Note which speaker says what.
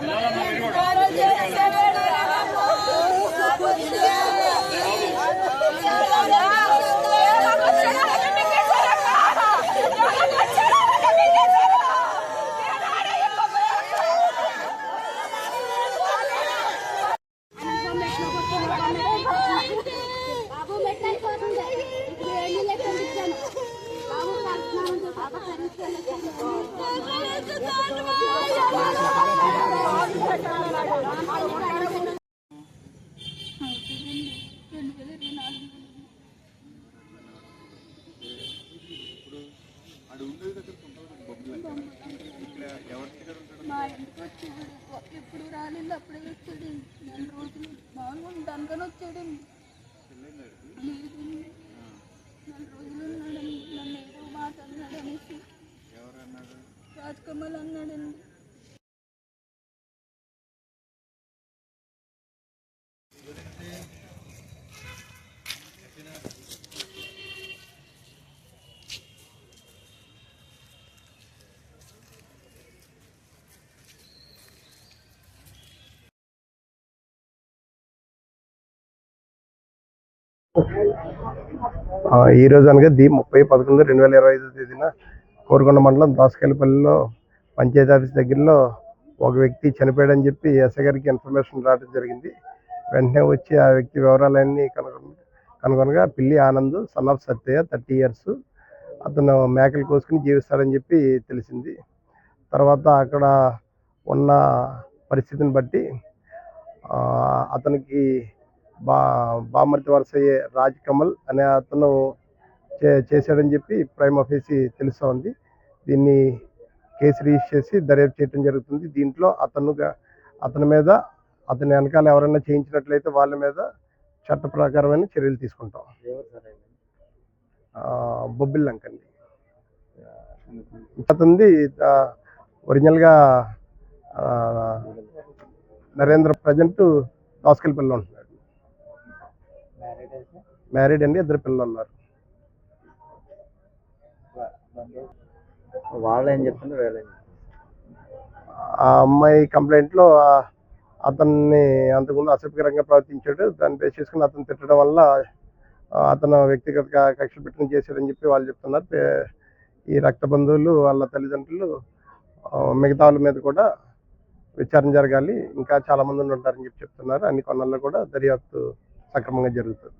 Speaker 1: Vamos a
Speaker 2: మా ఇంటికి వచ్చాడు ఎప్పుడు రాలేదు అప్పుడే వచ్చాడు. నెల రోజులు మామూలుగా ఉండడానికని వచ్చాడు? లేదు. నెల రోజులు ఉన్నాడండి నన్ను ఏదో మాట అన్నాడు అనేసి
Speaker 1: ఎవరు అన్నాడు
Speaker 2: రాజ్ కమల్ అన్నాడండి.
Speaker 3: ఈ రోజు అనగా ది ముప్పై పదకొండు రెండు వేల ఇరవై ఐదు తేదీన కోరుకొండ మండలం దోసకాయలపల్లిలో పంచాయతీ ఆఫీస్ దగ్గరలో ఒక వ్యక్తి చనిపోయాడని చెప్పి ఎస్ఐ గారికి ఇన్ఫర్మేషన్ రావడం జరిగింది. వెంటనే వచ్చి ఆ వ్యక్తి వివరాలన్నీ కనుగొన కనుగొనగా Pilli Anand son of Satya thirty years అతను మేకలు కోసుకుని జీవిస్తాడని చెప్పి తెలిసింది. తర్వాత అక్కడ ఉన్న పరిస్థితిని బట్టి అతనికి బా బామర్తి వరుస అయ్యే రాజ్ కమల్ అనే అతను చే చేశాడని చెప్పి ప్రైమ్ ఆఫీసి తెలుస్తూ ఉంది. దీన్ని కేసు రిజిస్టర్ చేసి దర్యాప్తు చేయడం జరుగుతుంది. దీంట్లో అతను అతని మీద అతని వెనకాల ఎవరైనా చేయించినట్లయితే వాళ్ళ మీద చట్ట ప్రకారమైన చర్యలు తీసుకుంటాం. ఆ, బొబ్బిల్ లంక అండి. అతనిది ఆ, ఒరిజినల్గా నరేంద్ర ప్రజెంట్ దోసకల్పల్లిలో ఉంటున్నాడు. మ్యారీడ్ అండి ఇద్దరు పిల్లలు ఉన్నారు.
Speaker 4: వాళ్ళు ఏం చెప్తున్నారు? వీళ్ళు
Speaker 3: ఆ అమ్మాయి కంప్లైంట్లో అతన్ని అంతకుముందు అసభ్యకరంగా ప్రవర్తించాడు. దాన్ని బేస్ చేసుకుని అతను తిట్టడం వల్ల అతను వ్యక్తిగత కక్షలు పెట్టుకుని చేశాడని చెప్పి వాళ్ళు చెప్తున్నారు. ఈ రక్త బంధువులు వాళ్ళ తల్లిదండ్రులు మిగతా వాళ్ళ మీద కూడా విచారణ జరగాలి. ఇంకా చాలా మంది ఉంటారని చెప్పి చెప్తున్నారు. అన్ని కొన్నాళ్ళు కూడా దర్యాప్తు సక్రమంగా జరుగుతుంది.